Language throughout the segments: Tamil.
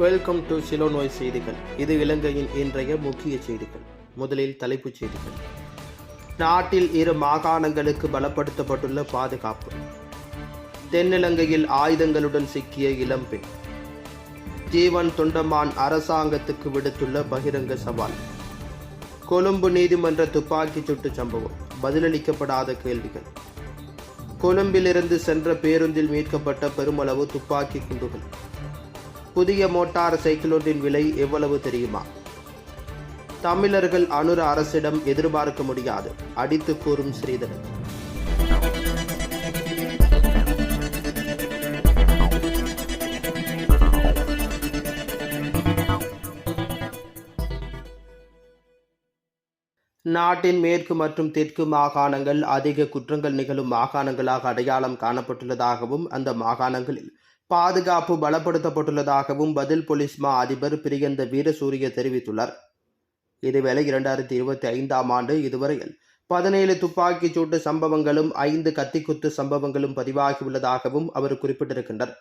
வெல்கம் டு சிலோனோய் செய்திகள் இது இலங்கையின் இன்றைய முக்கிய செய்திகள். முதலில் தலைப்புச் செய்திகள். நாட்டில் இரு மாகாணங்களுக்கு பலப்படுத்தப்பட்டுள்ள பாதுகாப்பு. தென்னிலங்கையில் ஆயுதங்களுடன் சிக்கிய இளம்பெண் ஜீவன் தொண்டமான் அரசாங்கத்துக்கு விடுத்துள்ள பகிரங்க சவால். கொழும்பு நீதிமன்ற துப்பாக்கிச் சுட்டு சம்பவம். பதிலளிக்கப்படாத கேள்விகள். கொழும்பிலிருந்து சென்ற பேருந்தில் மீட்கப்பட்ட பெருமளவு துப்பாக்கி குண்டுகள். புதிய மோட்டார் சைக்கிள் ஒன்றின் விலை எவ்வளவு தெரியுமா? தமிழர்கள் அனுர அரசிடம் எதிர்பார்க்க முடியாது அடித்து கூறும் ஸ்ரீதரன். நாட்டின் மேற்கு மற்றும் தெற்கு மாகாணங்கள் அதிக குற்றங்கள் நிகழும் மாகாணங்களாக அடையாளம் காணப்பட்டுள்ளதாகவும் அந்த மாகாணங்களில் பாதுகாப்பு பலப்படுத்தப்பட்டுள்ளதாகவும் பதில் போலீஸ் மா அதிபர் பிரியந்த வீரசூரிய தெரிவித்துள்ளார். இதேவேளை இரண்டாயிரத்தி இருபத்தி ஐந்தாம் ஆண்டு இதுவரையில் பதினேழு துப்பாக்கிச் சூட்டு சம்பவங்களும் ஐந்து கத்திக்குத்து சம்பவங்களும் பதிவாகியுள்ளதாகவும் அவர் குறிப்பிட்டிருக்கின்றார்.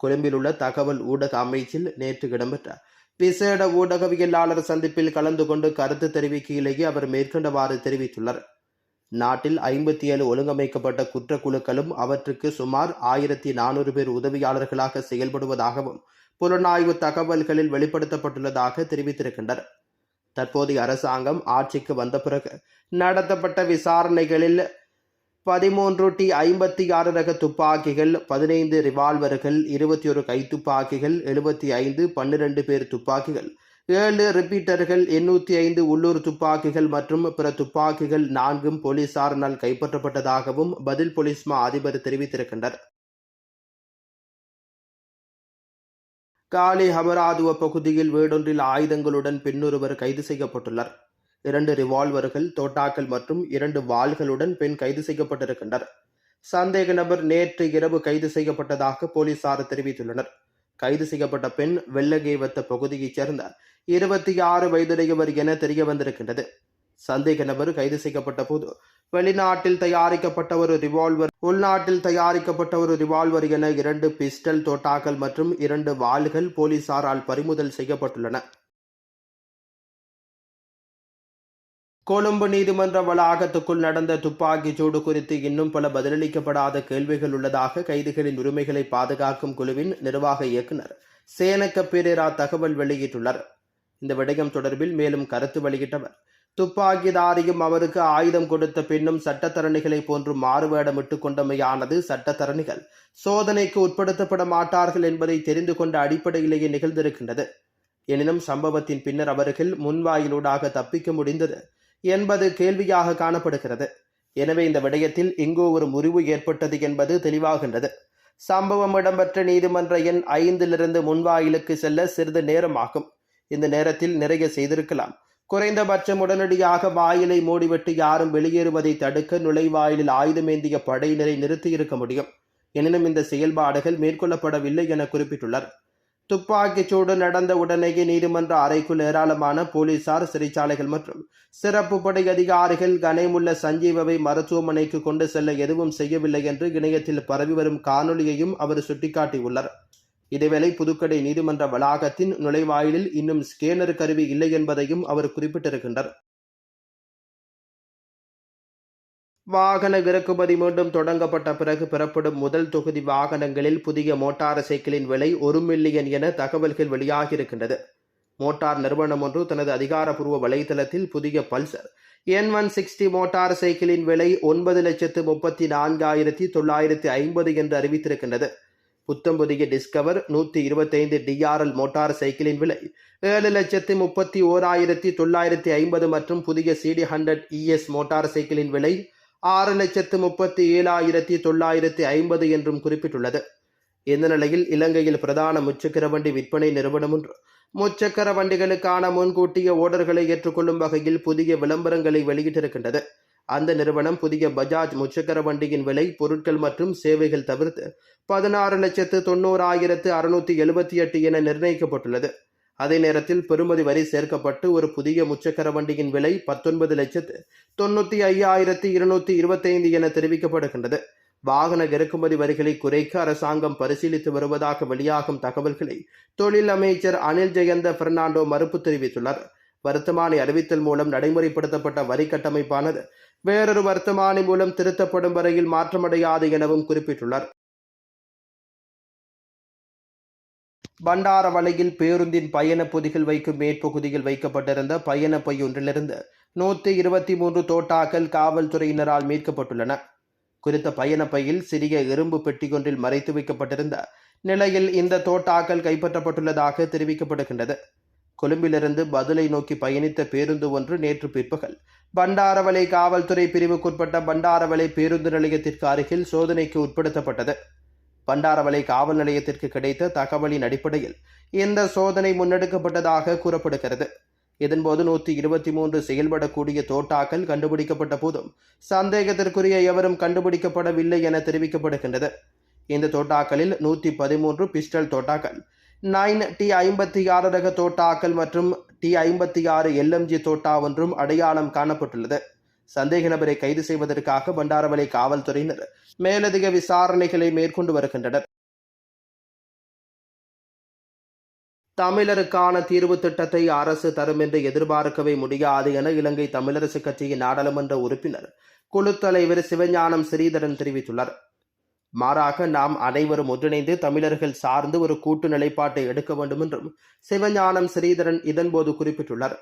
கொழும்பில் உள்ள தகவல் ஊடக அமைச்சில் நேற்று இடம்பெற்ற விசேட ஊடகவியலாளர் சந்திப்பில் கலந்து கொண்டு கருத்து தெரிவிக்கையிலேயே அவர் மேற்கண்டவாறு தெரிவித்துள்ளார். நாட்டில் ஐம்பத்தி ஏழு ஒழுங்கமைக்கப்பட்ட குற்றக்குழுக்களும் அவற்றுக்கு சுமார் ஆயிரத்தி நானூறு பேர் உதவியாளர்களாக செயல்படுவதாகவும் புலனாய்வு தகவல்களில் வெளிப்படுத்தப்பட்டுள்ளதாக தெரிவித்திருக்கின்றனர். தற்போதைய அரசாங்கம் ஆட்சிக்கு வந்த பிறகு நடத்தப்பட்ட விசாரணைகளில் பதிமூன்று டி ஐம்பத்தி ஆறு ரக துப்பாக்கிகள் பதினைந்து ரிவால்வர்கள் இருபத்தி ஒரு கைத்துப்பாக்கிகள் எழுபத்தி ஐந்து பன்னிரண்டு பேர் துப்பாக்கிகள் ஏழு ரிப்பீட்டர்கள் எண்ணூற்றி ஐந்து உள்ளூர் துப்பாக்கிகள் மற்றும் பிற துப்பாக்கிகள் நான்கும் போலீசாரினால் கைப்பற்றப்பட்டதாகவும் பதில் போலீஸ் மா அதிபர் தெரிவித்திருக்கின்றனர் காலி ஹமராதுவ பகுதியில் வீடொன்றில் ஆயுதங்களுடன் பெண்ணொருவர் கைது செய்யப்பட்டுள்ளார். இரண்டு ரிவால்வர்கள் தோட்டாக்கள் மற்றும் இரண்டு வாள்களுடன் பெண் கைது செய்யப்பட்டிருக்கின்றனர். சந்தேக நபர் நேற்று இரவு கைது செய்யப்பட்டதாக போலீசார் தெரிவித்துள்ளனர். கைது செய்யப்பட்ட பெண் வெள்ளகேவத்த பகுதியைச் சேர்ந்த இருபத்தி ஆறு வயதுடையவர் என தெரிய வந்திருக்கின்றது. சந்தேக நபர் கைது செய்யப்பட்ட போது வெளிநாட்டில் தயாரிக்கப்பட்ட ஒரு ரிவால்வர் உள்நாட்டில் தயாரிக்கப்பட்ட ஒரு ரிவால்வர் என இரண்டு பிஸ்டல் தோட்டாக்கள் மற்றும் இரண்டு வாள்கள் போலீசாரால் பறிமுதல் செய்யப்பட்டுள்ளன. கொழும்பு நீதிமன்ற வளாகத்துக்குள் நடந்த துப்பாக்கிச் சூடு குறித்து இன்னும் பல பதிலளிக்கப்படாத கேள்விகள் உள்ளதாக கைதிகளின் உரிமைகளை பாதுகாக்கும் குழுவின் நிர்வாக இயக்குநர் சேனக்க பெரேரா தகவல் வெளியிட்டுள்ளார். இந்த விடயம் தொடர்பில் மேலும் கருத்து வெளியிட்டவர். துப்பாக்கிதாரியும் அவருக்கு ஆயுதம் கொடுத்த பின்னும் சட்டத்தரணிகளை போன்று மாறுவேடமிட்டு கொண்டமையானது சட்டத்தரணிகள். சோதனைக்கு உட்படுத்தப்பட மாட்டார்கள் என்பதை தெரிந்து கொண்ட அடிப்படையிலேயே நிகழ்ந்திருக்கின்றது. எனினும் சம்பவத்தின் பின்னர் அவர்கள் முன்வாயிலூடாக தப்பிக்க முடிந்தது. என்பது கேள்வியாக காணப்படுகிறது. எனவே இந்த விடயத்தில் எங்கோ ஒரு முறிவு ஏற்பட்டது என்பது தெளிவாகின்றது. சம்பவம் இடம்பெற்ற நீதிமன்ற எண் ஐந்திலிருந்து முன்வாயிலுக்கு செல்ல சிறிது நேரமாகும். இந்த நேரத்தில் நிறைய செய்திருக்கலாம். குறைந்தபட்சம் உடனடியாக வாயிலை மூடிவிட்டு யாரும் வெளியேறுவதை தடுக்க நுழைவாயிலில் ஆயுதமேந்திய படையினரை நிறுத்தியிருக்க முடியும். எனினும் இந்த செயல்பாடுகள் மேற்கொள்ளப்படவில்லை என குறிப்பிட்டுள்ளார். துப்பாக்கிச் சூடு நடந்த உடனேயே நீதிமன்ற அறைக்குள் ஏராளமான போலீசார் சிறைச்சாலைகள் மற்றும் சிறப்பு படை அதிகாரிகள் கனைமுள்ள சஞ்சீவவை மருத்துவமனைக்கு கொண்டு செல்ல எதுவும் செய்யவில்லை என்று இணையத்தில் பரவி வரும் காணொலியையும் அவர் சுட்டிக்காட்டியுள்ளார். இதேவேளை புதுக்கடை நீதிமன்ற வளாகத்தின் நுழைவாயிலில் இன்னும் ஸ்கேனர் கருவி இல்லை என்பதையும் அவர் குறிப்பிட்டிருக்கின்றார். வாகன இறக்குமதி மீண்டும் தொடங்கப்பட்ட பிறகு பெறப்படும் முதல் தொகுதி வாகனங்களில் புதிய மோட்டார் சைக்கிளின் விலை ஒரு மில்லியன் என தகவல்கள் வெளியாகியிருக்கின்றது. மோட்டார் நிறுவனம் ஒன்று தனது அதிகாரப்பூர்வ வலைதளத்தில் புதிய Pulsar N one sixty motor சைக்கிளின் விலை ஒன்பது லட்சத்து முப்பத்தி நான்காயிரத்தி தொள்ளாயிரத்தி ஐம்பது என்று அறிவித்திருக்கின்றது. புத்தம் புதிய டிஸ்கவர் நூற்றி இருபத்தைந்து டிஆர்எல் மோட்டார் சைக்கிளின் விலை ஏழு லட்சத்து முப்பத்தி ஓராயிரத்தி தொள்ளாயிரத்தி ஐம்பது மற்றும் புதிய சிடி ஹண்ட்ரட் இஎஸ் மோட்டார் சைக்கிளின் விலை ஆறு லட்சத்து முப்பத்தி ஏழாயிரத்தி தொள்ளாயிரத்தி ஐம்பது என்றும் குறிப்பிட்டுள்ளது. இந்த நிலையில் இலங்கையில் பிரதான முச்சக்கர வண்டி விற்பனை நிறுவனம் ஒன்று முச்சக்கர வண்டிகளுக்கான முன்கூட்டிய ஓர்டர்களை ஏற்றுக்கொள்ளும் வகையில் புதிய விளம்பரங்களை வெளியிட்டிருக்கின்றது. அந்த நிறுவனம் புதிய பஜாஜ் முச்சக்கர வண்டியின் விலை பொருட்கள் மற்றும் சேவைகள் தவிர்த்து பதினாறு லட்சத்து தொண்ணூறாயிரத்து அறுநூத்தி எழுபத்தி எட்டு என நிர்ணயிக்கப்பட்டுள்ளது. அதே நேரத்தில் பெறுமதி வரி சேர்க்கப்பட்டு ஒரு புதிய முச்சக்கர வண்டியின் விலை பத்தொன்பது லட்சத்து தொண்ணூற்றி ஐயாயிரத்தி இருநூத்தி இருபத்தைந்து என தெரிவிக்கப்படுகின்றது. வாகன இறக்குமதி வரிகளை குறைக்க அரசாங்கம் பரிசீலித்து வருவதாக வெளியாகும் தகவல்களை தொழில் அமைச்சர் அனில் ஜெயந்த பெர்னாண்டோ மறுப்பு தெரிவித்துள்ளார். வர்த்தமானி அறிவித்தல் மூலம் நடைமுறைப்படுத்தப்பட்ட வரி கட்டமைப்பானது வேறொரு வர்த்தமானி மூலம் திருத்தப்படும் வரையில் மாற்றமடையாது எனவும் குறிப்பிட்டுள்ளார். பண்டாரவளையில் பேருந்தின் பயண பொதிகள் வைக்கும் மேற்பகுதியில் வைக்கப்பட்டிருந்த பயண பை ஒன்றிலிருந்து நூற்றி இருபத்தி மூன்று தோட்டாக்கள் காவல்துறையினரால் மீட்கப்பட்டுள்ளன. குறித்த பயண பையில் சிறிய இரும்பு பெட்டியொன்றில் மறைத்து வைக்கப்பட்டிருந்த நிலையில் இந்த தோட்டாக்கள் கைப்பற்றப்பட்டுள்ளதாக தெரிவிக்கப்படுகின்றது. கொழும்பிலிருந்து பதிலை நோக்கி பயணித்த பேருந்து ஒன்று நேற்று பிற்பகல் பண்டாரவளை காவல்துறை பிரிவுக்குட்பட்ட பண்டாரவளை பேருந்து நிலையத்திற்கு அருகில் சோதனைக்கு உட்படுத்தப்பட்டது. பண்டாரவளை காவல் நிலையத்திற்கு கிடைத்த தகவலின் அடிப்படையில் இந்த சோதனை முன்னெடுக்கப்பட்டதாக கூறப்படுகிறது. இதன்போது நூற்றி இருபத்தி மூன்று செயல்படக்கூடிய தோட்டாக்கள் கண்டுபிடிக்கப்பட்ட போதும் சந்தேகத்திற்குரிய எவரும் கண்டுபிடிக்கப்படவில்லை என தெரிவிக்கப்படுகின்றது. இந்த தோட்டாக்களில் நூற்றி பதிமூன்று பிஸ்டல் தோட்டாக்கள் நைன் டி ஐம்பத்தி ஆறு ரக தோட்டாக்கள் மற்றும் டி ஐம்பத்தி ஆறு எல்எம்ஜி தோட்டா ஒன்றும் அடையாளம் காணப்பட்டுள்ளது. சந்தேக நபரை கைது செய்வதற்காக பண்டாரவளை காவல்துறையினர் மேலதிக விசாரணைகளை மேற்கொண்டு வருகின்றனர். தமிழருக்கான தீர்வு திட்டத்தை அரசு தரும் என்று எதிர்பார்க்கவே முடியாது என இலங்கை தமிழரசு கட்சியின் நாடாளுமன்ற உறுப்பினர் குழு தலைவர் சிவஞானம் ஸ்ரீதரன் தெரிவித்துள்ளார். மாறாக நாம் அனைவரும் ஒன்றிணைந்து தமிழர்கள் சார்ந்து ஒரு கூட்டு நிலைப்பாட்டை எடுக்க வேண்டும் என்றும் சிவஞானம் ஸ்ரீதரன் இதன்போது குறிப்பிட்டுள்ளார்.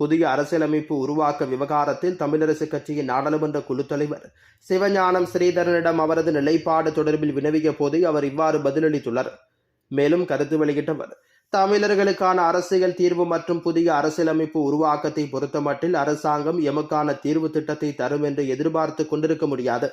புதிய அரசியலமைப்பு உருவாக்க விவகாரத்தில் தமிழரசு கட்சியின் நாடாளுமன்ற குழு தலைவர் சிவஞானம் ஸ்ரீதரனிடம் அவரது நிலைப்பாடு தொடர்பில் வினவிய போது அவர் இவ்வாறு பதிலளித்துள்ளார். மேலும் கருத்து வெளியிட்டவர் தமிழர்களுக்கான அரசியல் தீர்வு மற்றும் புதிய அரசியலமைப்பு உருவாக்கத்தை பொறுத்தமட்டில் அரசாங்கம் எமக்கான தீர்வு திட்டத்தை தரும் என்று எதிர்பார்த்து கொண்டிருக்க முடியாது.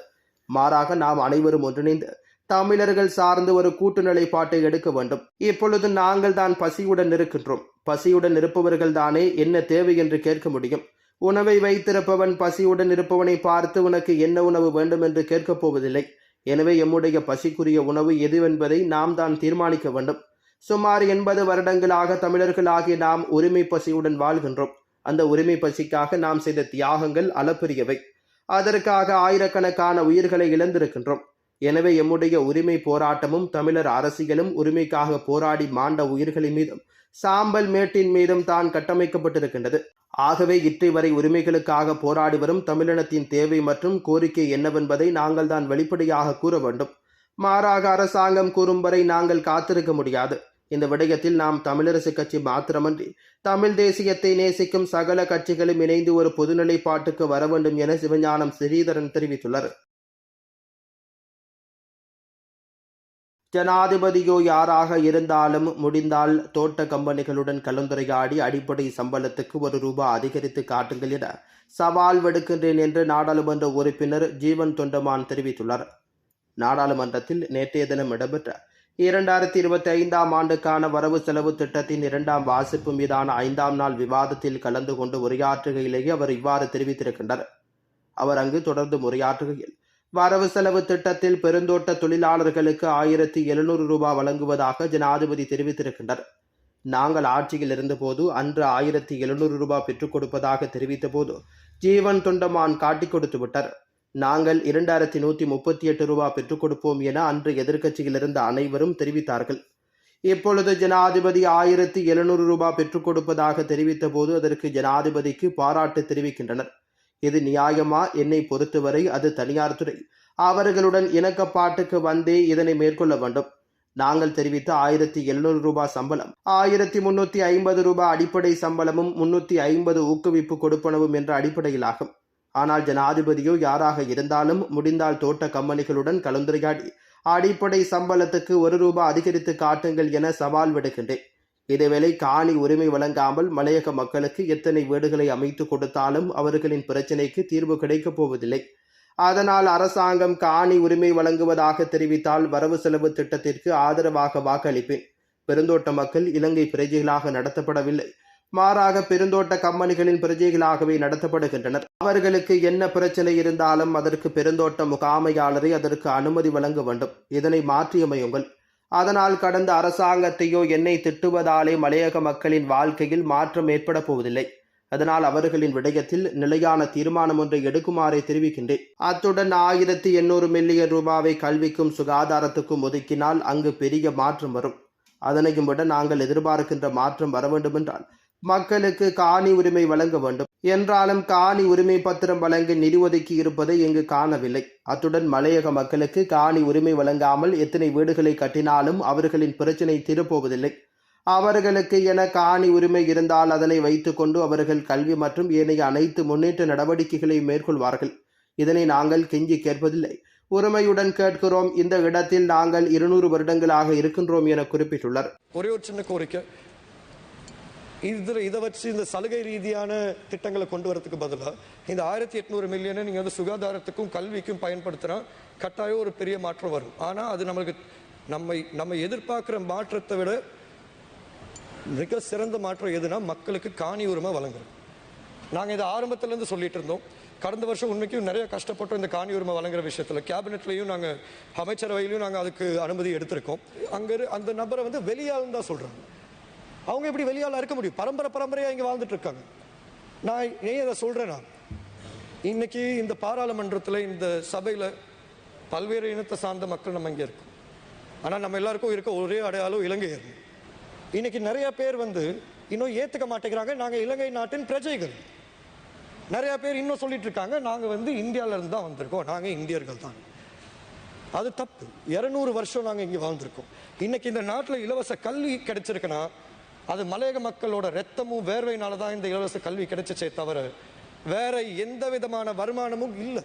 மாறாக நாம் அனைவரும் ஒன்றிணைந்து தமிழர்கள் சார்ந்து ஒரு கூட்டு நிலைப்பாட்டை எடுக்க வேண்டும். இப்பொழுது நாங்கள் தான் பசியுடன் இருக்கின்றோம். பசியுடன் இருப்பவர்கள் தானே என்ன தேவை என்று கேட்க முடியும். உணவை வைத்திருப்பவன் பசியுடன் இருப்பவனை பார்த்து உனக்கு என்ன உணவு வேண்டும் என்று கேட்கப் போவதில்லை. எனவே எம்முடைய பசிக்குரிய உணவு எதுவென்பதை நாம் தான் தீர்மானிக்க வேண்டும். சுமார் எண்பது வருடங்களாக தமிழர்களாகிய நாம் உரிமை பசியுடன் வாழ்கின்றோம். அந்த உரிமை பசிக்காக நாம் செய்த தியாகங்கள் அளப்பரியவை. அதற்காக ஆயிரக்கணக்கான உயிர்களை இழந்திருக்கின்றோம். எனவே எம்முடைய உரிமை போராட்டமும் தமிழர் அரசியலும் உரிமைக்காக போராடி மாண்ட உயிர்களின் மீதும் சாம்பல் மேட்டின் மீதும் தான் கட்டமைக்கப்பட்டிருக்கின்றது. ஆகவே இற்றை வரை உரிமைகளுக்காக போராடி வரும் தமிழினத்தின் தேவை மற்றும் கோரிக்கை என்னவென்பதை நாங்கள் தான் வெளிப்படையாக கூற வேண்டும். மாறாக அரசாங்கம் கூறும் வரை நாங்கள் காத்திருக்க முடியாது. இந்த விடயத்தில் நாம் தமிழரசு கட்சி மாத்திரமன்றி தமிழ் தேசியத்தை நேசிக்கும் சகல கட்சிகளும் இணைந்து ஒரு பொதுநிலைப்பாட்டுக்கு வர வேண்டும் என சிவஞானம் ஸ்ரீதரன் தெரிவித்துள்ளார் ஜனாதிபதியோ யாராக இருந்தாலும் முடிந்தால் தோட்ட கம்பெனிகளுடன் கலந்துரையாடி அடிப்படை சம்பளத்துக்கு ஒரு ரூபாய் அதிகரித்து காட்டுங்கள் என சவால் விடுக்கின்றேன் என்று நாடாளுமன்ற உறுப்பினர் ஜீவன் தொண்டமான் தெரிவித்துள்ளார். நாடாளுமன்றத்தில் நேற்றைய தினம் இடம்பெற்ற இரண்டாயிரத்தி இருபத்தி ஐந்தாம் ஆண்டுக்கான வரவு செலவு திட்டத்தின் இரண்டாம் வாசிப்பு மீதான ஐந்தாம் நாள் விவாதத்தில் கலந்து கொண்டு உரையாற்றுகையிலேயே அவர் இவ்வாறு தெரிவித்திருக்கின்றார். அவர் அங்கு தொடர்ந்து உரையாற்றுகையில் வரவு செலவு திட்டத்தில் பெருந்தோட்ட தொழிலாளர்களுக்கு ஆயிரத்தி எழுநூறு ரூபாய் வழங்குவதாக ஜனாதிபதி தெரிவித்திருக்கின்றார். நாங்கள் ஆட்சியில் இருந்தபோது அன்று ஆயிரத்தி எழுநூறு ரூபாய் பெற்றுக் கொடுப்பதாக தெரிவித்த போது ஜீவன் தொண்டமான் காட்டிக் கொடுத்து விட்டார். நாங்கள் இரண்டாயிரத்தி நூற்றி முப்பத்தி எட்டு ரூபாய் பெற்றுக் கொடுப்போம் என அன்று எதிர்க்கட்சியில் இருந்த அனைவரும் தெரிவித்தார்கள். இப்பொழுது ஜனாதிபதி ஆயிரத்தி எழுநூறு ரூபாய் பெற்றுக் கொடுப்பதாக தெரிவித்த போது அதற்கு ஜனாதிபதிக்கு பாராட்டு தெரிவிக்கின்றனர். இது நியாயமா? என்னை பொறுத்தவரை அது தனியார் துறை. அவர்களுடன் இணக்கப்பாட்டுக்கு வந்தே இதனை மேற்கொள்ள வேண்டும். நாங்கள் தெரிவித்த ஆயிரத்தி எழுநூறு ரூபாய் சம்பளம் ஆயிரத்தி முன்னூத்தி ஐம்பது ரூபாய் அடிப்படை சம்பளமும் முன்னூத்தி ஐம்பது ஊக்குவிப்பு கொடுப்பனவும் என்ற அடிப்படையிலாகும். ஆனால் ஜனாதிபதியோ யாராக இருந்தாலும் முடிந்தால் தோட்ட கம்பெனிகளுடன் கலந்துரையாடி அடிப்படை சம்பளத்துக்கு ஒரு ரூபாய் அதிகரித்து காட்டுங்கள் என சவால் விடுகின்றேன். இதேவேளை காணி உரிமை வழங்காமல் மலையக மக்களுக்கு எத்தனை வீடுகளை அமைத்து கொடுத்தாலும் அவர்களின் பிரச்சினைக்கு தீர்வு கிடைக்கப் போவதில்லை. அதனால் அரசாங்கம் காணி உரிமை வழங்குவதாக தெரிவித்தால் வரவு செலவு திட்டத்திற்கு ஆதரவாக வாக்களிப்பேன். பெருந்தோட்ட மக்கள் இலங்கை பிரஜைகளாக நடத்தப்படவில்லை. மாறாக பெருந்தோட்ட கம்பெனிகளின் பிரஜைகளாகவே நடத்தப்படுகின்றனர். அவர்களுக்கு என்ன பிரச்சனை இருந்தாலும் அதற்கு பெருந்தோட்ட முகாமையாளரை அதற்கு அனுமதி வழங்க வேண்டும். இதனை மாற்றியமையுங்கள். அதனால் கடந்த அரசாங்கத்தையோ என்னை திட்டுவதாலே மலையக மக்களின் வாழ்க்கையில் மாற்றம் ஏற்பட போவதில்லை. அதனால் அவர்களின் விடயத்தில் நிலையான தீர்மானம் ஒன்றை எடுக்குமாறு தெரிவிக்கின்றேன். அத்துடன் ஆயிரத்தி எண்ணூறு மில்லியன் ரூபாவை கல்விக்கும் சுகாதாரத்துக்கும் ஒதுக்கினால் அங்கு பெரிய மாற்றம் வரும். அதனையும் விட நாங்கள் எதிர்பார்க்கின்ற மாற்றம் வர வேண்டுமென்றால் மக்களுக்கு காணி உரிமை வழங்க வேண்டும். என்றாலும் காணி உரிமை பத்திரம் வழங்க நிதி ஒதுக்கி இருப்பதை இங்கு காணவில்லை. அத்துடன் மலையக மக்களுக்கு காணி உரிமை வழங்காமல் எத்தனை வீடுகளை கட்டினாலும் அவர்களின் பிரச்சினை தீரப்போவதில்லை. அவர்களுக்கு என காணி உரிமை இருந்தால் அதனை வைத்துக்கொண்டு அவர்கள் கல்வி மற்றும் ஏனைய அனைத்து முன்னேற்ற நடவடிக்கைகளை மேற்கொள்வார்கள். இதனை நாங்கள் கெஞ்சி கேட்பதில்லை. உரிமையுடன் கேட்கிறோம். இந்த இடத்தில் நாங்கள் இருநூறு வருடங்களாக இருக்கின்றோம் என குறிப்பிட்டுள்ளார். ஒரே ஒரு சின்ன கோரிக்கை. இதில் இதை வச்சு இந்த சலுகை ரீதியான திட்டங்களை கொண்டு வரதுக்கு பதிலாக இந்த ஆயிரத்தி எட்நூறு மில்லியனை நீங்கள் வந்து சுகாதாரத்துக்கும் கல்விக்கும் பயன்படுத்தினா கட்டாயம் ஒரு பெரிய மாற்றம் வரும். ஆனால் அது நம்மளுக்கு நம்மை நம்ம எதிர்பார்க்குற மாற்றத்தை விட மிக சிறந்த மாற்றம் எதுனா மக்களுக்கு காணி உரிமை வழங்குறது. நாங்கள் இதை ஆரம்பத்துலேருந்து சொல்லிட்டு இருந்தோம். கடந்த வருஷம் உண்மைக்கும் நிறைய கஷ்டப்பட்டோம் இந்த காணி உரிமை வழங்குற விஷயத்தில் கேபினெட்லையும் நாங்கள் அமைச்சரவையிலையும் நாங்கள் அதுக்கு அனுமதி எடுத்திருக்கோம். அங்கே அந்த நபரை வந்து வெளியாகும் தான் சொல்கிறாங்க அவங்க எப்படி வெளியால் இருக்க முடியும்? பரம்பரை பரம்பரையாக இங்கே வாழ்ந்துட்டு இருக்காங்க. நான் ஏன் சொல்கிறே நான் இன்னைக்கு இந்த பாராளுமன்றத்தில் இந்த சபையில் பல்வேறு இனத்தை சார்ந்த மக்கள் நம்ம இங்கே இருக்கோம். ஆனால் நம்ம எல்லாருக்கும் இருக்க ஒரே அடையாளம் இலங்கையர் இன்னைக்கு நிறைய பேர் வந்து இன்னும் ஏற்றுக்க மாட்டேங்கிறாங்க. நாங்கள் இலங்கை நாட்டின் பிரஜைகள். நிறையா பேர் இன்னும் சொல்லிட்டு இருக்காங்க நாங்கள் வந்து இந்தியாவிலேருந்து தான் வந்திருக்கோம். நாங்கள் இந்தியர்கள் தான். அது தப்பு. இரநூறு வருஷம் நாங்கள் இங்கே வாழ்ந்திருக்கோம். இன்னைக்கு இந்த நாட்டில் இலவச கல்வி கிடைச்சிருக்குன்னா அது மலையக மக்களோட ரத்தமும் வேர்வையினால தான் இந்த இலவச கல்வி கிடைச்சிச்சே தவிர வேற எந்த விதமான வருமானமும் இல்லை.